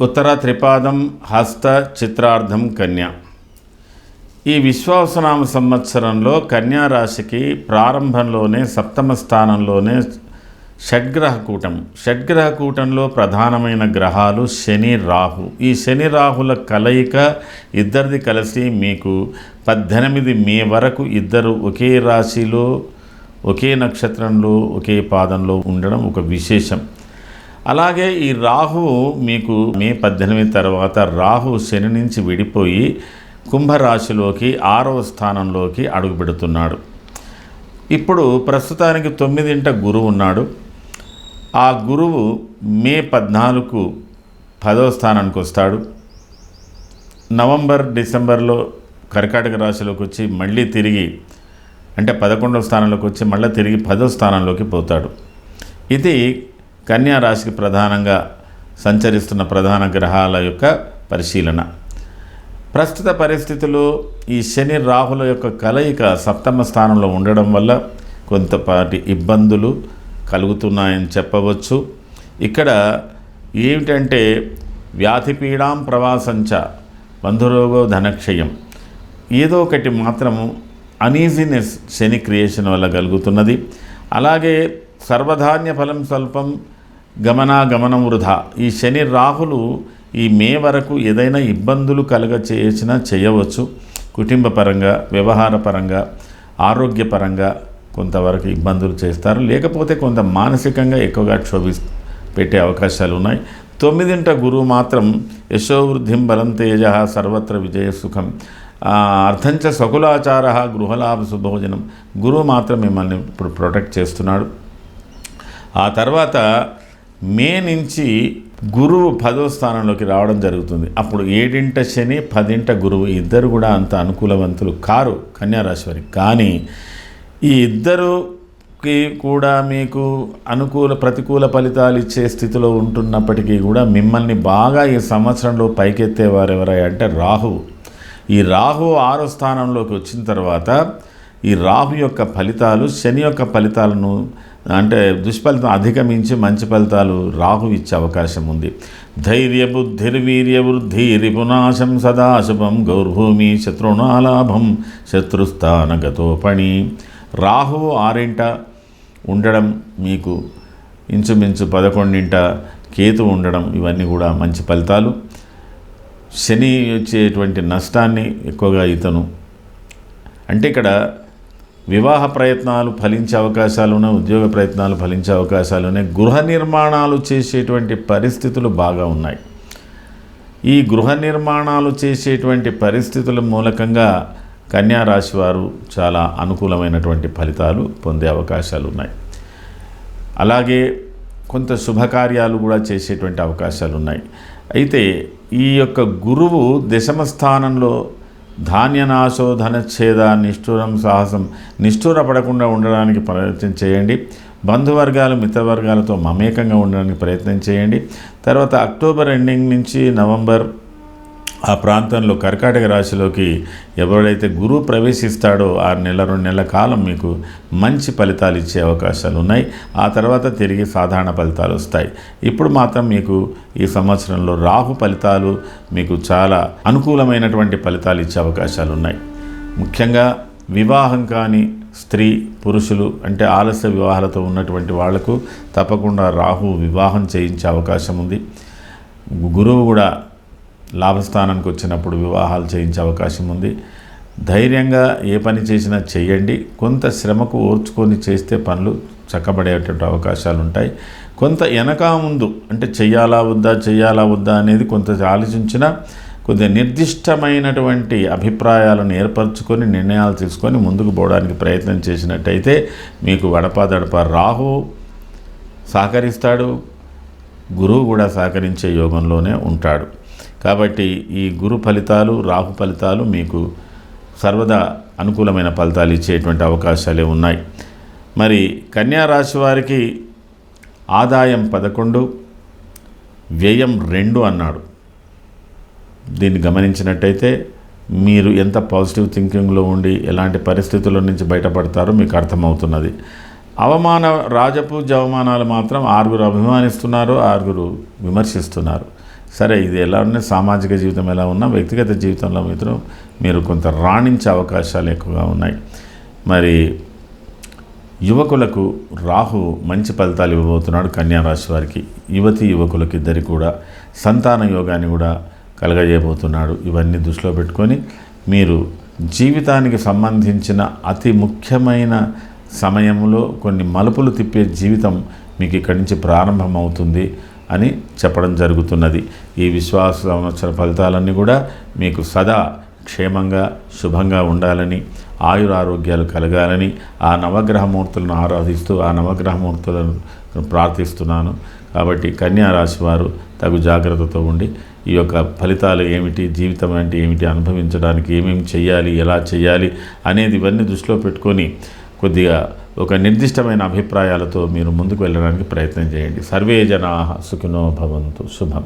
ఉత్తర త్రిపాదం హస్త చిత్రార్థం కన్య. ఈ విశ్వాసనామ సంవత్సరంలో కన్యా రాశికి ప్రారంభంలోనే సప్తమ స్థానంలోనే షడ్గ్రహ కూటం షడ్గ్రహ కూటంలో ప్రధానమైన గ్రహాలు శని రాహు. ఈ శని రాహుల కలయిక ఇద్దరిది కలిసి మీకు పద్దెనిమిది మే వరకు ఇద్దరు ఒకే రాశిలో ఒకే నక్షత్రంలో ఒకే పాదంలో ఉండడం ఒక విశేషం. అలాగే ఈ రాహు మీకు మే పద్దెనిమిది తర్వాత రాహు శని నుంచి విడిపోయి కుంభరాశిలోకి ఆరవ స్థానంలోకి అడుగుపెడుతున్నాడు. ఇప్పుడు ప్రస్తుతానికి తొమ్మిదింట గురువు ఉన్నాడు. ఆ గురువు మే పద్నాలుగు పదవ స్థానానికి వస్తాడు. నవంబర్ డిసెంబర్లో కర్కాటక రాశిలోకి వచ్చి మళ్ళీ తిరిగి అంటే పదకొండవ స్థానంలోకి వచ్చి మళ్ళీ తిరిగి పదో స్థానంలోకి పోతాడు. ఇది కన్యా రాశికి ప్రధానంగా సంచరిస్తున్న ప్రధాన గ్రహాల యొక్క పరిశీలన. ప్రస్తుత పరిస్థితులు ఈ శని రాహుల యొక్క కలయిక సప్తమ స్థానంలో ఉండడం వల్ల కొంతపాటి ఇబ్బందులు కలుగుతున్నాయని చెప్పవచ్చు. ఇక్కడ ఏమిటంటే వ్యాధిపీడాం ప్రవాసంచ బంధురోగో ధనక్షయం. ఏదో ఒకటి మాత్రము అనీజీనెస్ శని క్రియేషన్ వల్ల కలుగుతున్నది. అలాగే సర్వధాన్య ఫలం స్వల్పం గమనాగమనం వృధా. ఈ శని రాహులు ఈ మే వరకు ఏదైనా ఇబ్బందులు కలుగ చేసినా చేయవచ్చు. కుటుంబ పరంగా వ్యవహార పరంగా ఆరోగ్యపరంగా కొంతవరకు ఇబ్బందులు చేస్తారు. లేకపోతే కొంత మానసికంగా ఎక్కువగా క్షోభి పెట్టే అవకాశాలు ఉన్నాయి. తొమ్మిదింట గురువు మాత్రం యశోవృద్ధిం బలం తేజ సర్వత్ర విజయ సుఖం. అర్థంచ సకులాచార గృహలాభ సుభోజనం. గురువు మాత్రం మిమ్మల్ని ఇప్పుడు ప్రొటెక్ట్ చేస్తున్నాడు. ఆ తర్వాత మే నుంచి గురువు పదో స్థానంలోకి రావడం జరుగుతుంది. అప్పుడు ఏడింట శని పదింట గురువు ఇద్దరు కూడా అంత అనుకూలవంతులు కారు కన్యారాశి వారికి. కానీ ఈ ఇద్దరుకి కూడా మీకు అనుకూల ప్రతికూల ఫలితాలు ఇచ్చే స్థితిలో ఉంటున్నప్పటికీ కూడా మిమ్మల్ని బాగా ఈ సంవత్సరంలో పైకెత్తేవారు ఎవరై అంటే రాహువు. ఈ రాహు ఆరో స్థానంలోకి వచ్చిన తర్వాత ఈ రాహు యొక్క ఫలితాలు శని యొక్క ఫలితాలను అంటే దుష్ఫలితం అధిగమించి మంచి ఫలితాలు రాహు ఇచ్చే అవకాశం ఉంది. ధైర్య బుద్ధిర్వీర్య వృద్ధి రిపునాశం సదాశుభం గౌర్భూమి శత్రుణాలాభం శత్రుస్థానగతోపణి. రాహు ఆరింట ఉండడం మీకు ఇంచుమించు పదకొండింట కేతు ఉండడం ఇవన్నీ కూడా మంచి ఫలితాలు. శని వచ్చేటువంటి నష్టాన్ని ఎక్కువగా ఇతను అంటే ఇక్కడ వివాహ ప్రయత్నాలు ఫలించే అవకాశాలు ఉద్యోగ ప్రయత్నాలు ఫలించే అవకాశాలు ఉన్నాయి గృహ నిర్మాణాలు చేసేటువంటి పరిస్థితులు బాగా ఉన్నాయి. ఈ గృహ నిర్మాణాలు చేసేటువంటి పరిస్థితుల మూలకంగా కన్యా రాశి వారు చాలా అనుకూలమైనటువంటి ఫలితాలు పొందే అవకాశాలు ఉన్నాయి. అలాగే కొంత శుభకార్యాలు కూడా చేసేటువంటి అవకాశాలు ఉన్నాయి. అయితే ఈ యొక్క గురువు దశమ స్థానంలో ధాన్యనాశో ధనచ్ఛేద నిష్ఠూరం సాహసం నిష్ఠూర పడకుండా ఉండడానికి ప్రయత్నం చేయండి. బంధువర్గాలు మిత్రవర్గాలతో మమేకంగా ఉండడానికి ప్రయత్నం చేయండి. తర్వాత అక్టోబర్ ఎండింగ్ నుంచి నవంబర్ ఆ ప్రాంతంలో కర్కాటక రాశిలోకి ఎవరైతే గురువు ప్రవేశిస్తాడో ఆ నెల రెండు నెలల కాలం మీకు మంచి ఫలితాలు ఇచ్చే అవకాశాలు ఉన్నాయి. ఆ తర్వాత తిరిగి సాధారణ ఫలితాలు వస్తాయి. ఇప్పుడు మాత్రం మీకు ఈ సంవత్సరంలో రాహు ఫలితాలు మీకు చాలా అనుకూలమైనటువంటి ఫలితాలు ఇచ్చే అవకాశాలు ఉన్నాయి. ముఖ్యంగా వివాహం కాని స్త్రీ పురుషులు అంటే ఆలస్య వివాహాలతో ఉన్నటువంటి వాళ్ళకు తప్పకుండా రాహు వివాహం చేయించే అవకాశం ఉంది. గురువు కూడా లాభస్థానానికి వచ్చినప్పుడు వివాహాలు చేయించే అవకాశం ఉంది. ధైర్యంగా ఏ పని చేసినా చేయండి కొంత శ్రమకు ఓర్చుకొని చేస్తే పనులు చక్కబడేటటువంటి అవకాశాలు ఉంటాయి. కొంత వెనక ముందు అంటే చెయ్యాలా వద్దా చెయ్యాలా వద్దా అనేది కొంత ఆలోచించినా కొద్దిగా నిర్దిష్టమైనటువంటి అభిప్రాయాలను ఏర్పరచుకొని నిర్ణయాలు తీసుకొని ముందుకు పోవడానికి ప్రయత్నం చేసినట్టయితే మీకు వడపాదడప రాహు సహకరిస్తాడు. గురువు కూడా సహకరించే యోగంలోనే ఉంటాడు. కాబట్టి ఈ గురు ఫలితాలు రాహు ఫలితాలు మీకు సర్వదా అనుకూలమైన ఫలితాలు ఇచ్చేటువంటి అవకాశాలే ఉన్నాయి. మరి కన్యా రాశి వారికి ఆదాయం పదకొండు వ్యయం రెండు అన్నాడు. దీన్ని గమనించినట్టయితే మీరు ఎంత పాజిటివ్ థింకింగ్లో ఉండి ఎలాంటి పరిస్థితుల నుంచి బయటపడతారో మీకు అర్థమవుతున్నది. అవమాన రాజపూజ అవమానాలు మాత్రం ఆరుగురు అభిమానిస్తున్నారు ఆరుగురు విమర్శిస్తున్నారు. సరే ఇది ఎలా ఉన్నా సామాజిక జీవితం ఎలా ఉన్నా వ్యక్తిగత జీవితంలో మాత్రం మీరు కొంత రాణించే అవకాశాలు ఎక్కువగా ఉన్నాయి. మరి యువకులకు రాహు మంచి ఫలితాలు ఇవ్వబోతున్నాడు కన్యా రాశి వారికి. యువతి యువకులకి ఇద్దరి కూడా సంతాన యోగాన్ని కూడా కలగజేయబోతున్నాడు. ఇవన్నీ దృష్టిలో పెట్టుకొని మీరు జీవితానికి సంబంధించిన అతి ముఖ్యమైన సమయంలో కొన్ని మలుపులు తిప్పే జీవితం మీకు ఇక్కడి నుంచి ప్రారంభమవుతుంది. అని చెప్పడం జరుగుతున్నది. ఈ విశ్వాస సంవత్సర ఫలితాలన్నీ కూడా మీకు సదా క్షేమంగా శుభంగా ఉండాలని ఆయురారోగ్యాలు కలగాలని ఆ నవగ్రహమూర్తులను ఆరాధిస్తూ ఆ నవగ్రహమూర్తులను ప్రార్థిస్తున్నాను. కాబట్టి కన్యా రాశి వారు తగు జాగ్రత్తతో ఉండి ఈ యొక్క ఫలితాలు ఏమిటి జీవితం అంటే ఏమిటి అనుభవించడానికి ఏమేమి చేయాలి ఎలా చేయాలి అనేది ఇవన్నీ దృష్టిలో పెట్టుకొని కొద్దిగా ఒక నిర్దిష్టమైన అభిప్రాయాలతో మీరు ముందుకు వెళ్ళడానికి ప్రయత్నం చేయండి. సర్వే జనా సుఖినో భవంతు. శుభం.